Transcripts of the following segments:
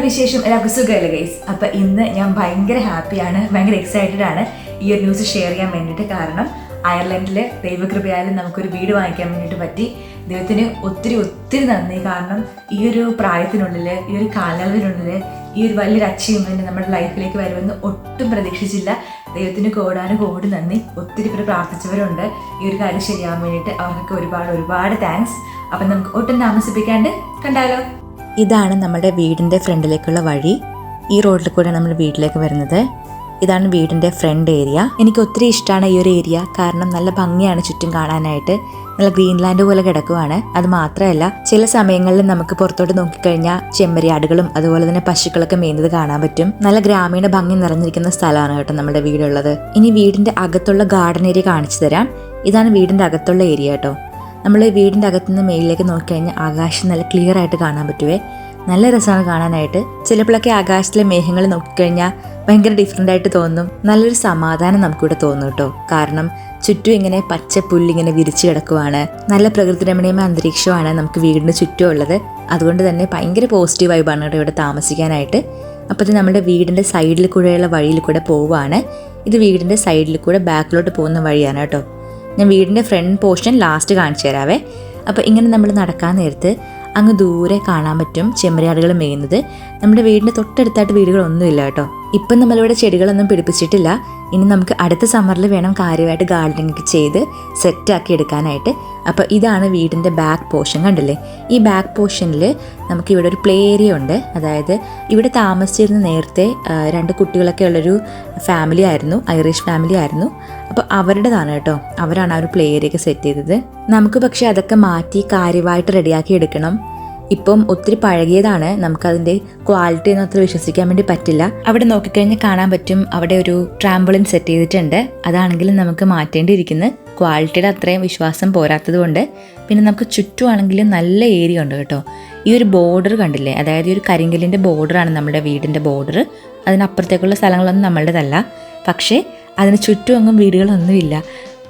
എന്തുകൊണ്ട് വിശേഷം. എല്ലാവർക്കും സുഖമല്ലേ ഗൈസ് അപ്പൊ ഇന്ന് ഞാൻ ഭയങ്കര ഹാപ്പിയാണ് ഭയങ്കര എക്സൈറ്റഡ് ആണ് ഈ ഒരു ന്യൂസ് ഷെയർ ചെയ്യാൻ വേണ്ടിയിട്ട്. കാരണം അയർലൻഡിൽ ദൈവകൃപയാലും നമുക്കൊരു വീട് വാങ്ങിക്കാൻ വേണ്ടിയിട്ട് പറ്റി. ദൈവത്തിന് ഒത്തിരി ഒത്തിരി നന്ദി. കാരണം ഈ ഒരു പ്രായത്തിനുള്ളിൽ ഈ ഒരു കാലയളവിനുള്ളിൽ ഈ ഒരു വലിയൊരു അച്ചീവ്മെന്റ് നമ്മുടെ ലൈഫിലേക്ക് വരുമെന്ന് ഒട്ടും പ്രതീക്ഷിച്ചില്ല. ദൈവത്തിന് കോടാനും കോടി നന്ദി. ഒത്തിരി പേര് പ്രാർത്ഥിച്ചവരുണ്ട്. ഈ ഒരു കാര്യം ശരിയാകാൻ വേണ്ടിയിട്ട്. അവർക്കൊക്കെ ഒരുപാട് ഒരുപാട് താങ്ക്സ് അപ്പം നമുക്ക് ഒട്ടും താമസിപ്പിക്കാണ്ട് കണ്ടാലോ? ഇതാണ് നമ്മുടെ വീടിന്റെ ഫ്രണ്ടിലേക്കുള്ള വഴി. ഈ റോഡിൽ കൂടെ നമ്മൾ വീട്ടിലേക്ക് വരുന്നത്. ഇതാണ് വീടിന്റെ ഫ്രണ്ട് ഏരിയ. എനിക്ക് ഒത്തിരി ഇഷ്ടമാണ് ഈ ഒരു ഏരിയ. കാരണം നല്ല ഭംഗിയാണ് ചുറ്റും കാണാനായിട്ട്. നല്ല ഗ്രീൻ ലാൻഡ് പോലെ കിടക്കുവാണ്. അത് മാത്രമല്ല ചില സമയങ്ങളിൽ നമുക്ക് പുറത്തോട്ട് നോക്കിക്കഴിഞ്ഞാൽ ചെമ്മരിയാടുകളും അതുപോലെ തന്നെ പശുക്കളൊക്കെ മേയുന്നത് കാണാൻ പറ്റും. നല്ല ഗ്രാമീണ ഭംഗി നിറഞ്ഞിരിക്കുന്ന സ്ഥലമാണ് കേട്ടോ നമ്മുടെ വീടുള്ളത്. ഇനി വീടിന്റെ അകത്തുള്ള ഗാർഡൻ ഏരിയ കാണിച്ചു തരാം. ഇതാണ് വീടിന്റെ അകത്തുള്ള ഏരിയ കേട്ടോ. നമ്മൾ വീടിന്റെ അകത്തുനിന്ന് മേളിലേക്ക് നോക്കിക്കഴിഞ്ഞാൽ ആകാശം നല്ല ക്ലിയർ ആയിട്ട് കാണാൻ പറ്റുവേ. നല്ല രസമാണ് കാണാനായിട്ട്. ചിലപ്പോഴൊക്കെ ആകാശത്തിലെ മേഘങ്ങൾ നോക്കിക്കഴിഞ്ഞാൽ ഭയങ്കര ഡിഫറെന്റ് ആയിട്ട് തോന്നും. നല്ലൊരു സമാധാനം നമുക്കിവിടെ തോന്നും കേട്ടോ. കാരണം ചുറ്റും ഇങ്ങനെ പച്ച പുല്ലിങ്ങനെ വിരിച്ചു കിടക്കുവാണ്. നല്ല പ്രകൃതി രമണീയമായ അന്തരീക്ഷമാണ് നമുക്ക് വീടിന് ചുറ്റും ഉള്ളത് അതുകൊണ്ട് തന്നെ ഭയങ്കര പോസിറ്റീവ് വൈബാണ് കേട്ടോ ഇവിടെ താമസിക്കാനായിട്ട്. അപ്പോൾ നമ്മുടെ വീടിന്റെ സൈഡിൽ കൂടെയുള്ള വഴിയിൽ കൂടെ പോവുകയാണ് ഇത് വീടിന്റെ സൈഡിൽ കൂടെ ബാക്കിലോട്ട് പോകുന്ന വഴിയാണ് കേട്ടോ. ഞാൻ വീടിന്റെ ഫ്രണ്ട് പോർഷൻ ലാസ്റ്റ് കാണിച്ചു തരാവേ. അപ്പോൾ ഇങ്ങനെ നമ്മൾ നടക്കാൻ നേരത്ത് അങ്ങ് ദൂരെ കാണാൻ പറ്റും ചെമ്മരിയാടുകൾ മേയുന്നത്. നമ്മുടെ വീടിന്റെ തൊട്ടടുത്തായിട്ട് വീടുകളൊന്നുമില്ല കേട്ടോ. ഇപ്പം നമ്മളിവിടെ ചെടികളൊന്നും പിടിപ്പിച്ചിട്ടില്ല. ഇനി നമുക്ക് അടുത്ത സമ്മറിൽ വേണം കാര്യമായിട്ട് ഗാർഡനിങ് ചെയ്ത് സെറ്റാക്കി എടുക്കാനായിട്ട്. അപ്പോൾ ഇതാണ് വീടിന്റെ ബാക്ക് പോർഷൻ കണ്ടില്ലേ? ഈ ബാക്ക് പോർഷനിൽ നമുക്ക് ഇവിടെ ഒരു പ്ലേ ഏരിയ ഉണ്ട്. അതായത് ഇവിടെ താമസിച്ചിരുന്ന നേരത്തെ രണ്ട് കുട്ടികളൊക്കെ ഉള്ളൊരു ഫാമിലി ആയിരുന്നു. ഐറിഷ് ഫാമിലി ആയിരുന്നു. അപ്പോൾ അവരുടേതാണ് കേട്ടോ. അവരാണ് ആ ഒരു പ്ലേ ഏരിയ ഒക്കെ സെറ്റ് ചെയ്തത്. നമുക്ക് പക്ഷേ അതൊക്കെ മാറ്റി കാര്യമായിട്ട് റെഡിയാക്കി എടുക്കണം. ഇപ്പം ഒത്തിരി പഴകിയതാണ്. നമുക്കതിന്റെ ക്വാളിറ്റി ഒന്നും അത്ര വിശ്വസിക്കാൻ വേണ്ടി പറ്റില്ല. അവിടെ നോക്കിക്കഴിഞ്ഞാൽ കാണാൻ പറ്റും അവിടെ ഒരു ട്രാമ്പിളിൻ സെറ്റ് ചെയ്തിട്ടുണ്ട്. അതാണെങ്കിലും നമുക്ക് മാറ്റേണ്ടിയിരിക്കുന്നു. ക്വാളിറ്റിയുടെ അത്രയും വിശ്വാസം പോരാത്തത് കൊണ്ട് പിന്നെ നമുക്ക് ചുറ്റുമാണെങ്കിലും നല്ല ഏരിയ ഉണ്ട് കേട്ടോ. ഈ ഒരു ബോർഡർ കണ്ടില്ലേ? അതായത് ഈ ഒരു കരിങ്കലിന്റെ ബോർഡറാണ് നമ്മുടെ വീടിന്റെ ബോർഡർ അതിനപ്പുറത്തേക്കുള്ള സ്ഥലങ്ങളൊന്നും നമ്മളുടേതല്ല. പക്ഷേ അതിന് ചുറ്റും അങ്ങും വീടുകളൊന്നുമില്ല.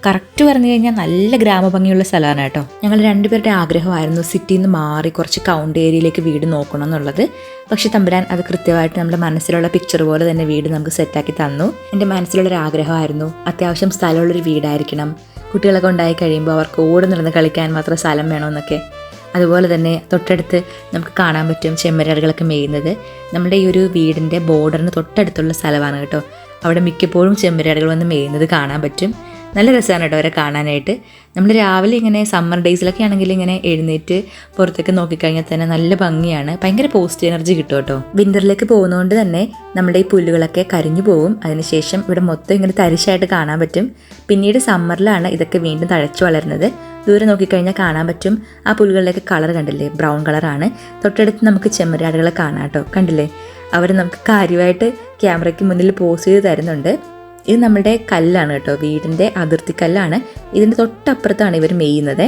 കറക്റ്റ് പറഞ്ഞു കഴിഞ്ഞാൽ നല്ല ഗ്രാമഭംഗിയുള്ള സ്ഥലമാണ് കേട്ടോ. ഞങ്ങൾ രണ്ടുപേരുടെ ആഗ്രഹമായിരുന്നു സിറ്റിയിൽ നിന്ന് മാറി കുറച്ച് കൗണ്ട് ഏരിയയിലേക്ക് വീട് നോക്കണം എന്നുള്ളത്. പക്ഷെ തമ്പുരാൻ അത് കൃത്യമായിട്ട് നമ്മുടെ മനസ്സിലുള്ള പിക്ചർ പോലെ തന്നെ വീട് നമുക്ക് സെറ്റാക്കി തന്നു. എന്റെ മനസ്സിലുള്ളൊരു ആഗ്രഹമായിരുന്നു അത്യാവശ്യം സ്ഥലമുള്ളൊരു വീടായിരിക്കണം. കുട്ടികളൊക്കെ ഉണ്ടായി കഴിയുമ്പോൾ അവർക്ക് ഓടി നടന്ന് കളിക്കാൻ മാത്രം സ്ഥലം വേണമെന്നൊക്കെ. അതുപോലെ തന്നെ തൊട്ടടുത്ത് നമുക്ക് കാണാൻ പറ്റും ചെമ്മരിയാടുകളൊക്കെ മേയുന്നത്. നമ്മുടെ ഈ ഒരു വീടിന്റെ ബോർഡറിന് തൊട്ടടുത്തുള്ള സ്ഥലമാണ് കേട്ടോ. അവിടെ മിക്കപ്പോഴും ചെമ്മരിയാടുകൾ വന്ന് മേയുന്നത് കാണാൻ പറ്റും. നല്ല രസമാണ് കേട്ടോ അവരെ കാണാനായിട്ട്. നമ്മൾ രാവിലെ ഇങ്ങനെ സമ്മർ ഡേയ്സിലൊക്കെ ആണെങ്കിൽ ഇങ്ങനെ എഴുന്നേറ്റ് പുറത്തേക്ക് നോക്കിക്കഴിഞ്ഞാൽ തന്നെ നല്ല ഭംഗിയാണ്. ഭയങ്കര പോസ്റ്റ് എനർജി കിട്ടും കേട്ടോ. വിന്ററിലേക്ക് പോകുന്നതുകൊണ്ട് തന്നെ നമ്മുടെ ഈ പുല്ലുകളൊക്കെ കരിഞ്ഞു പോകും അതിനുശേഷം ഇവിടെ മൊത്തം ഇങ്ങനെ തരിശായിട്ട് കാണാൻ പറ്റും. പിന്നീട് സമ്മറിലാണ് ഇതൊക്കെ വീണ്ടും തഴച്ചു വളരുന്നത്. ദൂരെ നോക്കിക്കഴിഞ്ഞാൽ കാണാൻ പറ്റും. ആ പുല്ലുകളിലേക്ക് കളർ കണ്ടില്ലേ? ബ്രൗൺ കളറാണ് തൊട്ടടുത്ത് നമുക്ക് ചെമ്മരിയാടുകളെ കാണാം കേട്ടോ. കണ്ടില്ലേ? അവർ നമുക്ക് കാര്യമായിട്ട് ക്യാമറയ്ക്ക് മുന്നിൽ പോസ് ചെയ്ത് തരുന്നുണ്ട്. ഇത് നമ്മുടെ കല്ലാണ് കേട്ടോ വീടിന്റെ അതിർത്തി കല്ലാണ്. ഇതിന്റെ തൊട്ടപ്പുറത്താണ് ഇവർ മെയ്യുന്നത്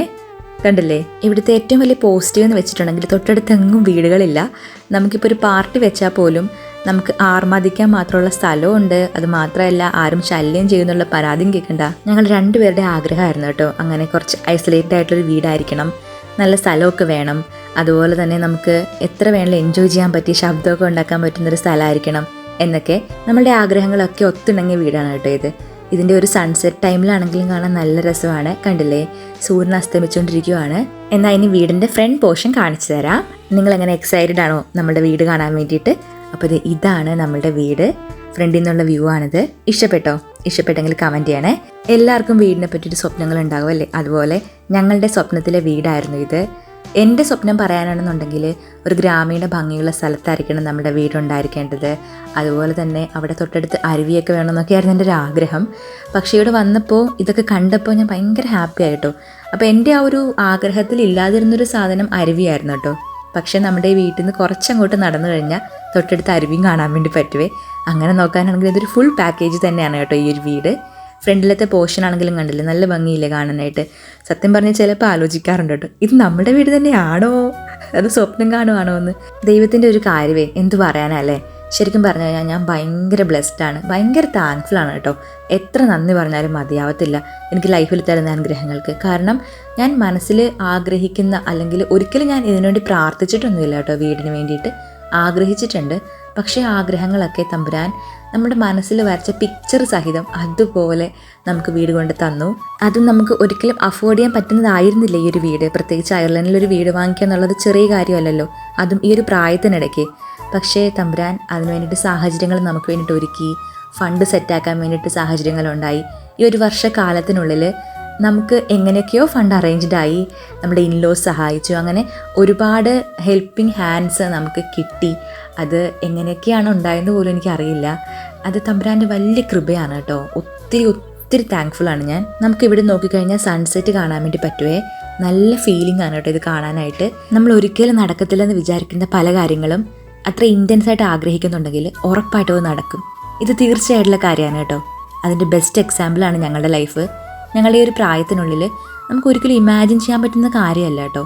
കണ്ടില്ലേ? ഇവിടുത്തെ ഏറ്റവും വലിയ പോസിറ്റീവ് എന്ന് വെച്ചിട്ടുണ്ടെങ്കിൽ തൊട്ടടുത്തെങ്ങും വീടുകളില്ല. നമുക്കിപ്പോൾ ഒരു പാർട്ടി വെച്ചാൽ പോലും നമുക്ക് ആർമാദിക്കാൻ മാത്രമുള്ള സ്ഥലമുണ്ട്. അത് മാത്രമല്ല ആരും ശല്യം ചെയ്യുന്നുള്ള പരാതിയും കേൾക്കണ്ട. ഞങ്ങൾ രണ്ടുപേരുടെ ആഗ്രഹമായിരുന്നു കേട്ടോ അങ്ങനെ കുറച്ച് ഐസൊലേറ്റഡ് ആയിട്ടുള്ളൊരു വീടായിരിക്കണം. നല്ല സ്ഥലമൊക്കെ വേണം. അതുപോലെ തന്നെ നമുക്ക് എത്ര വേണമെങ്കിലും എൻജോയ് ചെയ്യാൻ പറ്റിയ ശബ്ദമൊക്കെ ഉണ്ടാക്കാൻ പറ്റുന്നൊരു സ്ഥലമായിരിക്കണം. എന്നൊക്കെ നമ്മളുടെ ആഗ്രഹങ്ങളൊക്കെ ഒത്തിണങ്ങിയ വീടാണ് കേട്ടോ ഇത്. ഇതിന്റെ ഒരു സൺസെറ്റ് ടൈമിലാണെങ്കിലും കാണാൻ നല്ല രസമാണ്. കണ്ടില്ലേ? സൂര്യൻ അസ്തമിച്ചുകൊണ്ടിരിക്കുവാണ് എന്നാൽ ഇനി വീടിന്റെ ഫ്രണ്ട് പോർഷൻ കാണിച്ചു തരാം. നിങ്ങൾ എങ്ങനെ എക്സൈറ്റഡ് ആണോ നമ്മുടെ വീട് കാണാൻ വേണ്ടിയിട്ട്? അപ്പോൾ ഇത് ഇതാണ് നമ്മുടെ വീട്. ഫ്രണ്ടിൽ നിന്നുള്ള വ്യൂ ആണിത്. ഇഷ്ടപ്പെട്ടോ? ഇഷ്ടപ്പെട്ടെങ്കിൽ കമന്റ് ചെയ്യണേ. എല്ലാവർക്കും വീടിനെ പറ്റിയിട്ട് സ്വപ്നങ്ങൾ ഉണ്ടാകുമല്ലേ അതുപോലെ ഞങ്ങളുടെ സ്വപ്നത്തിലെ വീടായിരുന്നു ഇത്. എന്റെ സ്വപ്നം പറയാനാണെന്നുണ്ടെങ്കിൽ ഒരു ഗ്രാമീണ ഭംഗിയുള്ള സ്ഥലത്തായിരിക്കണം നമ്മുടെ വീടുണ്ടായിരിക്കേണ്ടത്. അതുപോലെ തന്നെ അവിടെ തൊട്ടടുത്ത് അരുവിയൊക്കെ വേണമെന്നൊക്കെയായിരുന്നു എന്റെ ഒരു ആഗ്രഹം. പക്ഷേ ഇവിടെ വന്നപ്പോൾ ഇതൊക്കെ കണ്ടപ്പോൾ ഞാൻ ഭയങ്കര ഹാപ്പി ആയിട്ടോ. അപ്പോൾ എന്റെ ആ ഒരു ആഗ്രഹത്തിൽ ഇല്ലാതിരുന്നൊരു സാധനം അരുവിയായിരുന്നു കേട്ടോ. പക്ഷേ നമ്മുടെ വീട്ടിൽ നിന്ന് കുറച്ചങ്ങോട്ട് നടന്നു കഴിഞ്ഞാൽ തൊട്ടടുത്ത് അരുവിയും കാണാൻ വേണ്ടി പറ്റുവേ. അങ്ങനെ നോക്കാനാണെങ്കിൽ ഇതൊരു ഫുൾ പാക്കേജ് തന്നെയാണ് കേട്ടോ ഈ ഒരു വീട്. ഫ്രണ്ടിലത്തെ പോർഷൻ ആണെങ്കിലും കണ്ടില്ലേ? നല്ല ഭംഗിയില്ലേ കാണാനായിട്ട്? സത്യം പറഞ്ഞാൽ ചിലപ്പോൾ ആലോചിക്കാറുണ്ട് കേട്ടോ. ഇത് നമ്മുടെ വീട് തന്നെയാണോ? അത് സ്വപ്നം കാണുവാണോ എന്ന്. ദൈവത്തിന്റെ ഒരു കാര്യമേ എന്തു പറയാനല്ലേ ശരിക്കും പറഞ്ഞു കഴിഞ്ഞാൽ ഞാൻ ഭയങ്കര ബ്ലെസ്ഡ് ആണ്. ഭയങ്കര താങ്ക്ഫുൾ ആണ് കേട്ടോ. എത്ര നന്ദി പറഞ്ഞാലും മതിയാവത്തില്ല. എനിക്ക് ലൈഫിൽ തരുന്ന അനുഗ്രഹങ്ങൾക്ക്. കാരണം ഞാൻ മനസ്സിൽ ആഗ്രഹിക്കുന്ന അല്ലെങ്കിൽ ഒരിക്കലും ഞാൻ ഇതിനുവേണ്ടി പ്രാർത്ഥിച്ചിട്ടൊന്നുമില്ല കേട്ടോ വീടിന് വേണ്ടിയിട്ട്. ആഗ്രഹിച്ചിട്ടുണ്ട്. പക്ഷേ ആഗ്രഹങ്ങളൊക്കെ തമ്പുരാൻ നമ്മുടെ മനസ്സിൽ വരച്ച പിക്ചർ സഹിതം അതുപോലെ നമുക്ക് വീട് കൊണ്ട് തന്നു. അതും നമുക്ക് ഒരിക്കലും അഫോർഡ് ചെയ്യാൻ പറ്റുന്നതായിരുന്നില്ല ഈ ഒരു വീട്. പ്രത്യേകിച്ച് അയർലൻഡിൽ ഒരു വീട് വാങ്ങിക്കുക എന്നുള്ളത് ചെറിയ കാര്യമല്ലല്ലോ. അതും ഈ ഒരു പ്രായത്തിനിടയ്ക്ക്. പക്ഷേ തമ്പുരാൻ അതിന് വേണ്ടിയിട്ട് സാഹചര്യങ്ങൾ നമുക്ക് വേണ്ടിയിട്ട് ഒരുക്കി. ഫണ്ട് സെറ്റാക്കാൻ വേണ്ടിയിട്ട് സാഹചര്യങ്ങളുണ്ടായി. ഈ ഒരു വർഷക്കാലത്തിനുള്ളിൽ നമുക്ക് എങ്ങനെയൊക്കെയോ ഫണ്ട് അറേഞ്ച്ഡ് ആയി നമ്മുടെ ഇൻലോസ് സഹായിച്ചു. അങ്ങനെ ഒരുപാട് ഹെൽപ്പിംഗ് ഹാൻഡ്സ് നമുക്ക് കിട്ടി. അത് എങ്ങനെയൊക്കെയാണ് ഉണ്ടായെന്ന് പോലും എനിക്കറിയില്ല. അത് തമ്പുരാന്റെ വലിയ കൃപയാണ് കേട്ടോ. ഒത്തിരി ഒത്തിരി താങ്ക്ഫുൾ ആണ് ഞാൻ. നമുക്ക് ഇവിടെ നോക്കിക്കഴിഞ്ഞാൽ സൺസെറ്റ് കാണാൻ വേണ്ടി പറ്റുവേ. നല്ല ഫീലിംഗ് ആണ് കേട്ടോ ഇത് കാണാനായിട്ട്. നമ്മൾ ഒരിക്കലും നടക്കത്തില്ലെന്ന് വിചാരിക്കുന്ന പല കാര്യങ്ങളും അത്ര ഇന്റൻസ് ആയിട്ട് ആഗ്രഹിക്കുന്നുണ്ടെങ്കിൽ ഉറപ്പായിട്ടും നടക്കും. ഇത് തീർച്ചയായിട്ടുള്ള കാര്യമാണ് കേട്ടോ. അതിന്റെ ബെസ്റ്റ് എക്സാമ്പിളാണ് ഞങ്ങളുടെ ലൈഫ് ഞങ്ങളുടെ ഈ ഒരു പ്രായത്തിനുള്ളിൽ നമുക്ക് ഒരിക്കലും ഇമാജിൻ ചെയ്യാൻ പറ്റുന്ന കാര്യമല്ല കേട്ടോ.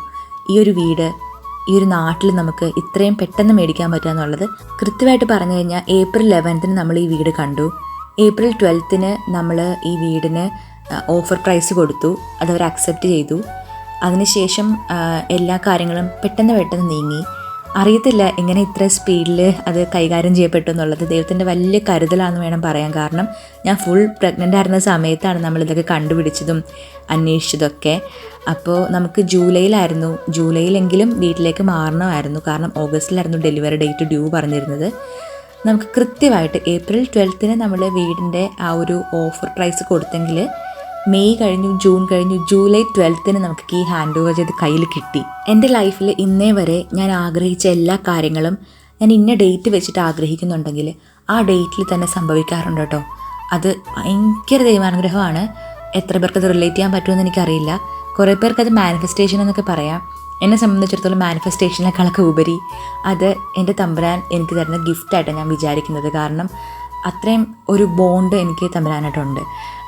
ഈ ഒരു വീട് ഈ ഒരു നാട്ടിൽ നമുക്ക് ഇത്രയും പെട്ടെന്ന് മേടിക്കാൻ പറ്റുക എന്നുള്ളത് കൃത്യമായിട്ട് പറഞ്ഞു കഴിഞ്ഞാൽ ഏപ്രിൽ ലെവൻത്തിന് നമ്മൾ ഈ വീട് കണ്ടു. ഏപ്രിൽ ട്വൽത്തിന് നമ്മൾ ഈ വീടിന് ഓഫർ പ്രൈസ് കൊടുത്തു. അതവർ അക്സെപ്റ്റ് ചെയ്തു. അതിനുശേഷം എല്ലാ കാര്യങ്ങളും പെട്ടെന്ന് പെട്ടെന്ന് നീങ്ങി. അറിയത്തില്ല എങ്ങനെ ഇത്ര സ്പീഡിൽ അത് കൈകാര്യം ചെയ്യപ്പെട്ടു എന്നുള്ളത്. ദൈവത്തിന്റെ വലിയ കരുതലാണെന്ന് വേണം പറയാൻ കാരണം ഞാൻ ഫുൾ പ്രഗ്നന്റ് ആയിരുന്ന സമയത്താണ് നമ്മളിതൊക്കെ കണ്ടുപിടിച്ചതും അന്വേഷിച്ചതൊക്കെ. അപ്പോൾ നമുക്ക് ജൂലൈയിലായിരുന്നു. ജൂലൈയിലെങ്കിലും വീട്ടിലേക്ക് മാറണമായിരുന്നു. കാരണം ഓഗസ്റ്റിലായിരുന്നു ഡെലിവറി ഡേറ്റ് ഡ്യൂ പറഞ്ഞിരുന്നത്. നമുക്ക് കൃത്യമായിട്ട് ഏപ്രിൽ ട്വൽത്തിന് നമ്മൾ വീടിന്റെ ആ ഒരു ഓഫർ പ്രൈസ് കൊടുത്തെങ്കിൽ മെയ് കഴിഞ്ഞു ജൂൺ കഴിഞ്ഞു ജൂലൈ ട്വൽത്തിന് നമുക്ക് കീ ഹാൻഡ് ഓവർ ചെയ്ത് കയ്യിൽ കിട്ടി. എന്റെ ലൈഫിൽ ഇന്നേ വരെ ഞാൻ ആഗ്രഹിച്ച എല്ലാ കാര്യങ്ങളും ഞാൻ ഇന്ന ഡേറ്റ് വെച്ചിട്ട് ആഗ്രഹിക്കുന്നുണ്ടെങ്കിൽ ആ ഡേറ്റിൽ തന്നെ സംഭവിക്കാറുണ്ട് കേട്ടോ. അത് ഭയങ്കര ദൈവാനുഗ്രഹമാണ്. എത്ര പേർക്ക് അത് റിലേറ്റ് ചെയ്യാൻ പറ്റുമെന്ന് എനിക്കറിയില്ല. കുറേ പേർക്ക് അത് മാനിഫെസ്റ്റേഷൻ എന്നൊക്കെ പറയാം. എന്നെ സംബന്ധിച്ചിടത്തോളം മാനിഫെസ്റ്റേഷനേക്കാളൊക്കെ ഉപരി അത് എന്റെ തമ്പുരാൻ എനിക്ക് തരുന്ന ഗിഫ്റ്റായിട്ടാണ് ഞാൻ വിചാരിക്കുന്നത്. കാരണം അത്രയും ഒരു ബോണ്ട് എനിക്ക് തമ്പുരാനായിട്ടുണ്ട്.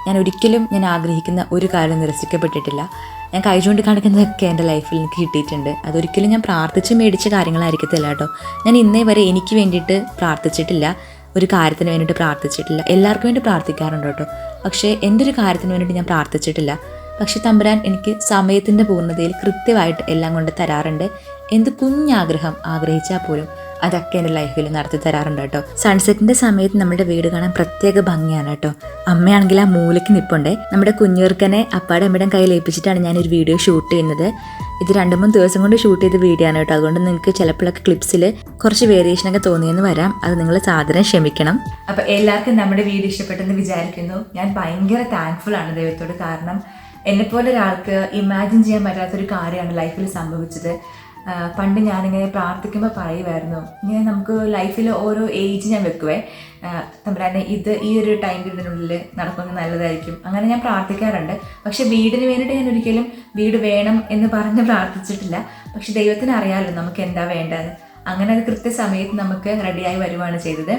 ഞാൻ ഒരിക്കലും ഞാൻ ആഗ്രഹിക്കുന്ന ഒരു കാര്യം നിരസിക്കപ്പെട്ടിട്ടില്ല. ഞാൻ കൈ ചൂണ്ടി കാണിക്കുന്നതൊക്കെ എന്റെ ലൈഫിൽ എനിക്ക് കിട്ടിയിട്ടുണ്ട്. അതൊരിക്കലും ഞാൻ പ്രാർത്ഥിച്ച് മേടിച്ച കാര്യങ്ങളായിരിക്കത്തില്ല കേട്ടോ. ഞാൻ ഇന്നേ വരെ എനിക്ക് വേണ്ടിയിട്ട് പ്രാർത്ഥിച്ചിട്ടില്ല. ഒരു കാര്യത്തിന് വേണ്ടിയിട്ട് പ്രാർത്ഥിച്ചിട്ടില്ല. എല്ലാവർക്കും വേണ്ടി പ്രാർത്ഥിക്കാറുണ്ട് കേട്ടോ. പക്ഷേ എന്റെ ഒരു കാര്യത്തിന് വേണ്ടിയിട്ട് ഞാൻ പ്രാർത്ഥിച്ചിട്ടില്ല. പക്ഷേ തമ്പുരാൻ എനിക്ക് സമയത്തിന്റെ പൂർണതയിൽ കൃത്യമായിട്ട് എല്ലാം കൊണ്ട് തരാറുണ്ട്. എന്ത് കുഞ്ഞാഗ്രഹം ആഗ്രഹിച്ചാൽ പോലും അതൊക്കെ എന്റെ ലൈഫിൽ നടത്തി തരാറുണ്ട് കേട്ടോ. സൺസെറ്റിന്റെ സമയത്ത് നമ്മുടെ വീട് കാണാൻ പ്രത്യേക ഭംഗിയാണ് കേട്ടോ. അമ്മയാണെങ്കിൽ ആ മൂലയ്ക്ക് നിപ്പുണ്ട്. നമ്മുടെ കുഞ്ഞുർക്കനെ അപ്പാടെ അമ്മയുടെ കയ്യിൽ ഏൽപ്പിച്ചിട്ടാണ് ഞാനൊരു വീഡിയോ ഷൂട്ട് ചെയ്യുന്നത്. ഇത് രണ്ട് മൂന്ന് ദിവസം കൊണ്ട് ഷൂട്ട് ചെയ്ത വീഡിയോ ആണ് കേട്ടോ. അതുകൊണ്ട് നിങ്ങൾക്ക് ചിലപ്പോഴൊക്കെ ക്ലിപ്സിൽ കുറച്ച് വേരിയേഷനൊക്കെ തോന്നിയെന്ന് വരാം. അത് നിങ്ങൾ സാധനം ക്ഷമിക്കണം. അപ്പോൾ എല്ലാവർക്കും നമ്മുടെ വീഡിയോ ഇഷ്ടപ്പെട്ടെന്ന് വിചാരിക്കുന്നു. ഞാൻ ഭയങ്കര താങ്ക്ഫുൾ ആണ് ദൈവത്തോട് കാരണം എന്നെപ്പോലെ ഒരാൾക്ക് ഇമാജിൻ ചെയ്യാൻ പറ്റാത്തൊരു കാര്യമാണ് ലൈഫിൽ സംഭവിച്ചത്. പണ്ട് ഞാനിങ്ങനെ പ്രാർത്ഥിക്കുമ്പോൾ പറയുമായിരുന്നു ഇങ്ങനെ നമുക്ക് ലൈഫിൽ ഓരോ ഏജ് ഞാൻ വെക്കുവേ. തമ്പുരാനെ ഇത് ഈ ഒരു ടൈം പീരീഡിനുള്ളിൽ നടക്കുന്നത് നല്ലതായിരിക്കും. അങ്ങനെ ഞാൻ പ്രാർത്ഥിക്കാറുണ്ട്. പക്ഷെ വീടിന് വേണ്ടിയിട്ട് ഞാൻ ഒരിക്കലും വീട് വേണം എന്ന് പറഞ്ഞ് പ്രാർത്ഥിച്ചിട്ടില്ല. പക്ഷെ ദൈവത്തിന് അറിയാമല്ലോ നമുക്ക് എന്താ വേണ്ടത്. അങ്ങനെ അത് കൃത്യസമയത്ത് നമുക്ക് റെഡിയായി വരുവാണ് ചെയ്തത്.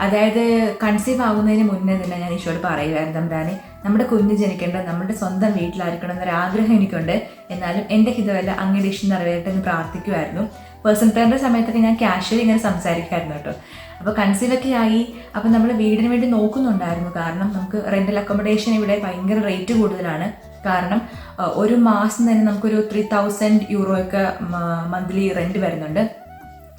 അതായത് കൺസീവ് ആകുന്നതിന് മുന്നേ തന്നെ ഞാൻ ഈശോട് പറയുമായിരുന്നു തമ്പുരാനെ നമ്മുടെ കുഞ്ഞ് ജനിക്കേണ്ടത് നമ്മുടെ സ്വന്തം വീട്ടിലായിരിക്കണം എന്നൊരു ആഗ്രഹം എനിക്കുണ്ട്. എന്നാലും എന്റെ ഹിതമല്ല അങ്ങയുടെ ഇഷ്ടം നിറവേറട്ടെ എന്ന് പ്രാർത്ഥിക്കുമായിരുന്നു പേഴ്സൺ പ്ലാന്റെ സമയത്തൊക്കെ ഞാൻ കാഷ്വലി ഇങ്ങനെ സംസാരിക്കായിരുന്നു കേട്ടോ. അപ്പോൾ കൺസീവ് ഒക്കെ ആയി. അപ്പോൾ നമ്മൾ വീടിന് വേണ്ടി നോക്കുന്നുണ്ടായിരുന്നു. കാരണം നമുക്ക് റെന്റൽ അക്കോമഡേഷൻ ഇവിടെ ഭയങ്കര റേറ്റ് കൂടുതലാണ്. കാരണം ഒരു മാസം തന്നെ നമുക്കൊരു ത്രീ തൗസൻഡ് യൂറോ ഒക്കെ മന്ത്ലി റെന്റ് വരുന്നുണ്ട്.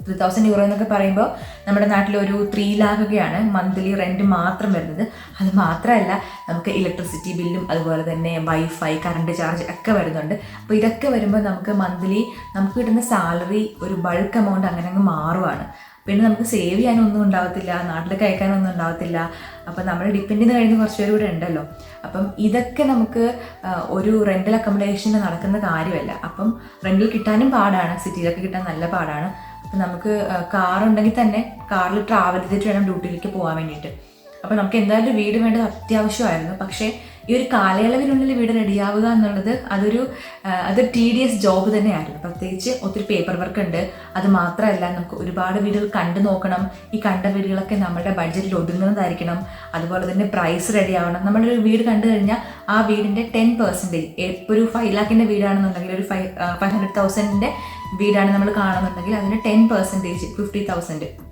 ത്രീ തൗസൻഡ് യൂറോ എന്നൊക്കെ പറയുമ്പോൾ നമ്മുടെ നാട്ടിൽ ഒരു ത്രീ ലാഖ് ഒക്കെയാണ് മന്ത്ലി റെന്റ് മാത്രം വരുന്നത്. അത് മാത്രമല്ല നമുക്ക് ഇലക്ട്രിസിറ്റി ബില്ലും അതുപോലെ തന്നെ വൈഫൈ കറണ്ട് ചാർജ് ഒക്കെ വരുന്നുണ്ട്. അപ്പോൾ ഇതൊക്കെ വരുമ്പോൾ നമുക്ക് മന്ത്ലി നമുക്ക് കിട്ടുന്ന സാലറി ഒരു ബൾക്ക് എമൗണ്ട് അങ്ങനെ അങ്ങ് മാറുവാണ്. പിന്നെ നമുക്ക് സേവ് ചെയ്യാനൊന്നും ഉണ്ടാവത്തില്ല നാട്ടിലേക്ക് അയക്കാനൊന്നും ഉണ്ടാവത്തില്ല. അപ്പം നമ്മൾ ഡിപ്പെൻഡ് ചെയ്ത് കഴിയുന്ന കുറച്ച് പേര് ഇവിടെ ഉണ്ടല്ലോ. അപ്പം ഇതൊക്കെ നമുക്ക് ഒരു റെന്റൽ അക്കോമഡേഷന് നടക്കുന്ന കാര്യമല്ല. അപ്പം റെന്റൽ കിട്ടാനും പാടാണ് സിറ്റിയിലൊക്കെ കിട്ടാൻ നല്ല പാടാണ്. അപ്പം നമുക്ക് കാർ ഉണ്ടെങ്കിൽ തന്നെ കാറിൽ ട്രാവൽ ചെയ്തിട്ട് വേണം ഡ്യൂട്ടിയിലേക്ക് പോകാൻ വേണ്ടിയിട്ട്. അപ്പോൾ നമുക്ക് എന്തായാലും വീട് വേണ്ടത് അത്യാവശ്യമായിരുന്നു. പക്ഷേ ഈ ഒരു കാലയളവിനുള്ളിൽ വീട് റെഡിയാവുക എന്നുള്ളത് അതൊരു അതൊരു എസ് ജോബ് തന്നെയായിരുന്നു. പ്രത്യേകിച്ച് ഒത്തിരി പേപ്പർ വർക്ക് ഉണ്ട്. അത് മാത്രമല്ല നമുക്ക് ഒരുപാട് വീടുകൾ കണ്ടു നോക്കണം. ഈ കണ്ട വീടുകളൊക്കെ നമ്മുടെ ബഡ്ജറ്റിൽ ഒതുങ്ങുന്നതായിരിക്കണം. അതുപോലെ തന്നെ പ്രൈസ് റെഡിയാവണം നമ്മളൊരു വീട് കണ്ടു കഴിഞ്ഞാൽ ആ വീടിന്റെ ടെൻ പെർസെന്റേജ് ഒരു ഫൈവ് ലാക്കിന്റെ വീടാണെന്നുണ്ടെങ്കിൽ ഒരു ഫൈവ് ഫൈവ് ഹൺഡ്രഡ് തൗസൻഡിന്റെ വീടാണ് നമ്മൾ കാണുന്നുണ്ടെങ്കിൽ അതിന് ടെൻ പെർസെന്റേജ് ഫിഫ്റ്റി തൗസൻഡ്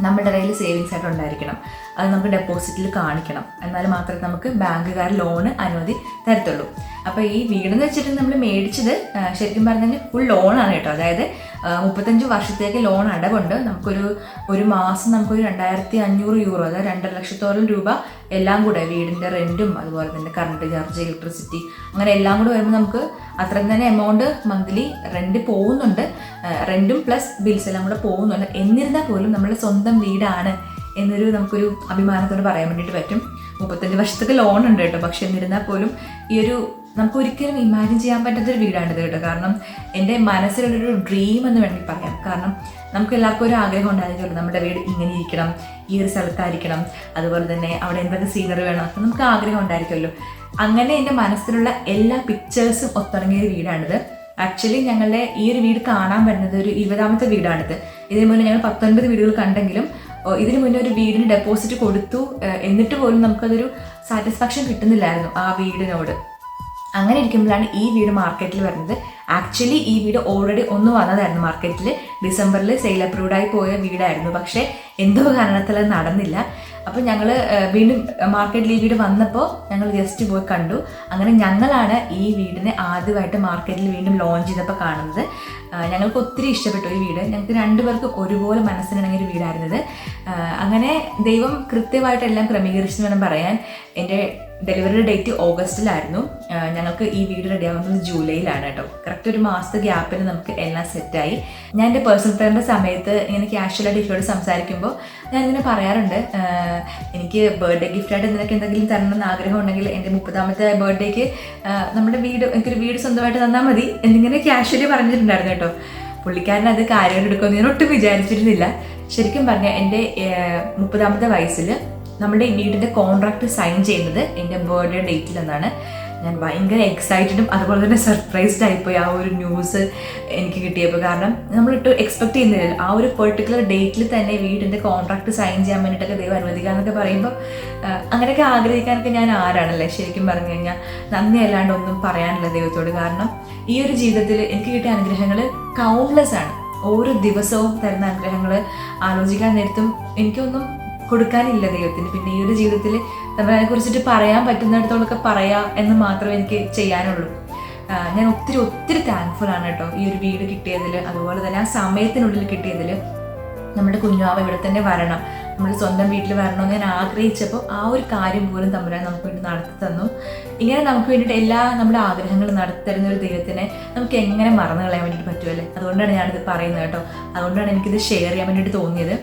നമ്മുടെ കയ്യിൽ സേവിങ്സ് ആയിട്ട് ഉണ്ടായിരിക്കണം. അത് നമുക്ക് ഡെപ്പോസിറ്റിൽ കാണിക്കണം. എന്നാൽ മാത്രമേ നമുക്ക് ബാങ്കുകാർ ലോണ് അനുമതി തരത്തുള്ളൂ. അപ്പോൾ ഈ വീടെന്ന് വെച്ചിട്ട് നമ്മൾ മേടിച്ചത് ശരിക്കും പറഞ്ഞാൽ ഫുൾ ലോണാണ് കേട്ടോ. അതായത് മുപ്പത്തഞ്ച് വർഷത്തേക്ക് ലോൺ അടവുണ്ട്. നമുക്കൊരു ഒരു മാസം നമുക്കൊരു രണ്ടായിരത്തി അഞ്ഞൂറ് യൂറോ അതായത് രണ്ടര ലക്ഷത്തോളം രൂപ എല്ലാം കൂടെ വീടിന്റെ റെന്റും അതുപോലെ തന്നെ കറണ്ട് ചാർജ് ഇലക്ട്രിസിറ്റി അങ്ങനെ എല്ലാം കൂടെ വരുമ്പോൾ നമുക്ക് അത്രയും തന്നെ എമൗണ്ട് മന്ത്ലി റെന്റ് പോകുന്നുണ്ട്. റെന്റും പ്ലസ് ബിൽസ് എല്ലാം കൂടെ പോകുന്നുണ്ട്. എന്നിരുന്നാൽ പോലും നമ്മുടെ സ്വന്തം വീടാണ് എന്നൊരു നമുക്കൊരു അഭിമാനത്തോട് പറയാൻ വേണ്ടിയിട്ട് പറ്റും. മുപ്പത്തഞ്ച് വർഷത്തേക്ക് ലോൺ ഉണ്ട് കേട്ടോ. പക്ഷെ എന്നിരുന്നാൽ പോലും ഈ ഒരു നമുക്ക് ഒരിക്കലും ഇമാജിൻ ചെയ്യാൻ പറ്റാത്തൊരു വീടാണിത് കേട്ടോ. കാരണം എന്റെ മനസ്സിലുള്ളൊരു ഡ്രീം എന്ന് വേണമെങ്കിൽ പറയാം. കാരണം നമുക്ക് എല്ലാവർക്കും ഒരു ആഗ്രഹം ഉണ്ടായിരിക്കുമല്ലോ. നമ്മുടെ വീട് ഇങ്ങനെ ഇരിക്കണം ഈ ഒരു സ്ഥലത്തായിരിക്കണം അതുപോലെ തന്നെ അവിടെ എന്തൊക്കെ സീനറി വേണം അപ്പം നമുക്ക് ആഗ്രഹം ഉണ്ടായിരിക്കുമല്ലോ. അങ്ങനെ എന്റെ മനസ്സിലുള്ള എല്ലാ പിക്ചേഴ്സും ഒത്തിറങ്ങിയ ഒരു വീടാണിത്. ആക്ച്വലി ഞങ്ങളുടെ ഈ ഒരു വീട് കാണാൻ പറ്റുന്നത് ഒരു ഇരുപതാമത്തെ വീടാണിത്. ഇതിനു മുന്നേ ഞങ്ങൾ പത്തൊൻപത് വീടുകൾ കണ്ടെങ്കിലും ഇതിനു മുന്നേ ഒരു വീടിന് ഡെപ്പോസിറ്റ് കൊടുത്തു എന്നിട്ട് പോലും നമുക്കതൊരു സാറ്റിസ്ഫാക്ഷൻ കിട്ടുന്നില്ലായിരുന്നു ആ വീടിനോട്. അങ്ങനെ ഇരിക്കുമ്പോഴാണ് ഈ വീട് മാർക്കറ്റിൽ വരുന്നത്. ആക്ച്വലി ഈ വീട് ഓൾറെഡി ഒന്ന് വന്നതായിരുന്നു മാർക്കറ്റിൽ ഡിസംബറിൽ സെയിൽ അപ്രൂവ്ഡായി പോയ വീടായിരുന്നു. പക്ഷേ എന്തോ കാരണത്തിൽ നടന്നില്ല. അപ്പോൾ ഞങ്ങൾ വീണ്ടും മാർക്കറ്റിൽ ഈ വീട് വന്നപ്പോൾ ഞങ്ങൾ ജസ്റ്റ് പോയി കണ്ടു. അങ്ങനെ ഞങ്ങളാണ് ഈ വീടിനെ ആദ്യമായിട്ട് മാർക്കറ്റിൽ വീണ്ടും ലോഞ്ച് ചെയ്തപ്പോൾ കാണുന്നത്. ഞങ്ങൾക്ക് ഒത്തിരി ഇഷ്ടപ്പെട്ടു ഈ വീട്. ഞങ്ങൾക്ക് രണ്ടുപേർക്കും ഒരുപോലെ മനസ്സിനിണങ്ങിയ ഒരു വീടായിരുന്നത് അങ്ങനെ ദൈവം കൃത്യമായിട്ടെല്ലാം ക്രമീകരിച്ചു വേണം പറയാൻ. എന്റെ ഡെലിവറി ഡേറ്റ് ഓഗസ്റ്റിലായിരുന്നു. ഞങ്ങൾക്ക് ഈ വീട് റെഡിയാവുന്നത് ജൂലൈയിലാണ് കേട്ടോ. കറക്റ്റ് ഒരു മാസത്തെ ഗ്യാപ്പിൽ നമുക്ക് എല്ലാം സെറ്റായി. ഞാൻ എന്റെ പേഴ്സണൽ ഫ്രണ്ടിന്റെ സമയത്ത് ഇങ്ങനെ ക്യാഷ്വലായിട്ട് ഇവരോട് സംസാരിക്കുമ്പോൾ ഞാൻ ഇങ്ങനെ പറയാറുണ്ട് എനിക്ക് ബർത്ത്ഡേ ഗിഫ്റ്റായിട്ട് നിനക്ക് എന്തെങ്കിലും തരണം എന്ന് ആഗ്രഹം ഉണ്ടെങ്കിൽ എന്റെ മുപ്പതാമത്തെ ബർത്ത്ഡേക്ക് നമ്മുടെ വീട് എനിക്കൊരു വീട് സ്വന്തമായിട്ട് തന്നാൽ മതി എന്നിങ്ങനെ ക്യാഷ്വലി പറഞ്ഞിട്ടുണ്ടായിരുന്നു കേട്ടോ. പുള്ളിക്കാരൻ അത് കാര്യമായിട്ട് എടുക്കുമെന്ന് ഞാൻ ഒട്ടും വിചാരിച്ചിരുന്നില്ല. ശരിക്കും പറഞ്ഞാൽ എന്റെ മുപ്പതാമത്തെ വയസ്സിൽ നമ്മുടെ വീടിന്റെ കോൺട്രാക്ട് സൈൻ ചെയ്യുന്നത് എന്റെ ബർത്ത്ഡേ ഡേറ്റിൽ എന്നാണ് ഞാൻ ഭയങ്കര എക്സൈറ്റഡും അതുപോലെ തന്നെ സർപ്രൈസ്ഡ് ആയിപ്പോയി ആ ഒരു ന്യൂസ് എനിക്ക് കിട്ടിയപ്പോൾ കാരണം നമ്മളിട്ട് എക്സ്പെക്ട് ചെയ്യുന്നില്ല ആ ഒരു പെർട്ടിക്കുലർ ഡേറ്റിൽ തന്നെ വീടിന്റെ കോൺട്രാക്ട് സൈൻ ചെയ്യാൻ വേണ്ടിയിട്ടൊക്കെ ദൈവം അനുവദിക്കുക എന്നൊക്കെ പറയുമ്പോൾ അങ്ങനെയൊക്കെ ആഗ്രഹിക്കാനൊക്കെ ഞാൻ ആരാണല്ലേ ശരിക്കും പറഞ്ഞു കഴിഞ്ഞാൽ നന്ദി അല്ലാണ്ട് ഒന്നും പറയാനില്ല ദൈവത്തോട്. കാരണം ഈ ഒരു ജീവിതത്തിൽ എനിക്ക് കിട്ടിയ അനുഗ്രഹങ്ങൾ കൗണ്ട്ലെസ് ആണ്. ഓരോ ദിവസവും തരുന്ന അനുഗ്രഹങ്ങൾ ആലോചിക്കാൻ നേരത്തും എനിക്കൊന്നും കൊടുക്കാനില്ല ദൈവത്തിന്. പിന്നെ ഈ ഒരു ജീവിതത്തിൽ നമ്മളതിനെ കുറിച്ചിട്ട് പറയാൻ പറ്റുന്നിടത്തോളൊക്കെ പറയാം എന്ന് മാത്രമേ എനിക്ക് ചെയ്യാനുള്ളൂ. ഞാൻ ഒത്തിരി ഒത്തിരി താങ്ക്ഫുൾ ആണ് കേട്ടോ ഈ ഒരു വീട് കിട്ടിയതിൽ അതുപോലെ തന്നെ ആ സമയത്തിനുള്ളിൽ കിട്ടിയതിൽ നമ്മുടെ കുഞ്ഞാവ ഇവിടെ തന്നെ വരണം. നമ്മൾ സ്വന്തം വീട്ടിൽ വരണമെന്ന് ഞാൻ ആഗ്രഹിച്ചപ്പോൾ ആ ഒരു കാര്യം പോലും തമ്പുരാൻ നമുക്ക് വേണ്ടി നടത്തി തന്നു. ഇങ്ങനെ നമുക്ക് വേണ്ടിയിട്ട് എല്ലാ നമ്മുടെ ആഗ്രഹങ്ങളും നടത്തിരുന്ന ഒരു ദൈവത്തിനെ നമുക്ക് എങ്ങനെ മറന്നു കളയാൻ വേണ്ടിയിട്ട് പറ്റുമല്ലേ അതുകൊണ്ടാണ് ഞാനിത് പറയുന്നത് കേട്ടോ. അതുകൊണ്ടാണ് എനിക്കിത് ഷെയർ ചെയ്യാൻ വേണ്ടിയിട്ട് തോന്നിയത്.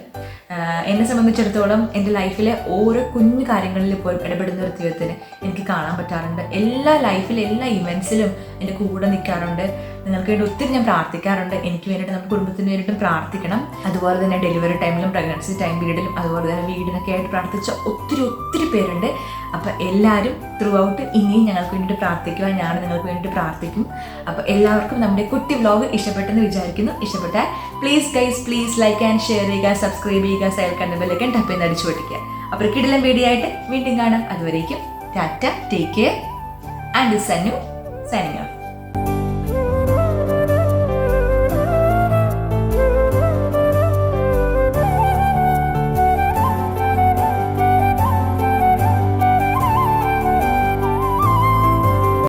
എന്നെ സംബന്ധിച്ചിടത്തോളം എന്റെ ലൈഫിലെ ഓരോ കുഞ്ഞു കാര്യങ്ങളിൽ പോലും ഇടപെടുന്ന ഒരു ദൈവത്തിന് എനിക്ക് കാണാൻ പറ്റാറുണ്ട്. എല്ലാ ലൈഫിലെ എല്ലാ ഇവൻസിലും എന്റെ കൂടെ നിൽക്കാറുണ്ട്. നിങ്ങൾക്ക് വേണ്ടി ഒത്തിരി ഞാൻ പ്രാർത്ഥിക്കാറുണ്ട്. എനിക്ക് വേണ്ടിയിട്ട് നമ്മുടെ കുടുംബത്തിന് വേണ്ടിയിട്ടും പ്രാർത്ഥിക്കണം. അതുപോലെ തന്നെ ഡെലിവറി ടൈമിലും പ്രഗ്നൻസി ടൈം പീരീഡിലും അതുപോലെ തന്നെ വീടിനൊക്കെ ആയിട്ട് പ്രാർത്ഥിച്ച ഒത്തിരി ഒത്തിരി പേരുണ്ട്. അപ്പോൾ എല്ലാവരും ത്രൂ ഔട്ട് ഇനിയും ഞങ്ങൾക്ക് വേണ്ടിയിട്ട് പ്രാർത്ഥിക്കുക ഞാൻ നിങ്ങൾക്ക് വേണ്ടിയിട്ട് പ്രാർത്ഥിക്കും. അപ്പോൾ എല്ലാവർക്കും നമ്മുടെ കുട്ടി വ്ലോഗ് ഇഷ്ടപ്പെട്ടെന്ന് വിചാരിക്കുന്നു. ഇഷ്ടപ്പെട്ടാൽ please guys please like and share ചെയ്യുക സബ്സ്ക്രൈബ് ചെയ്യുക സൈൽ കണ്ണബെല്ലൊക്കെ ടപ്പ് ചെയ്ത് അടിച്ചു പൊട്ടിക്കുക. അപ്പോൾ കിടലം ആയിട്ട് വീണ്ടും കാണാം. അതുവരേക്കും tata take care and Sanu signing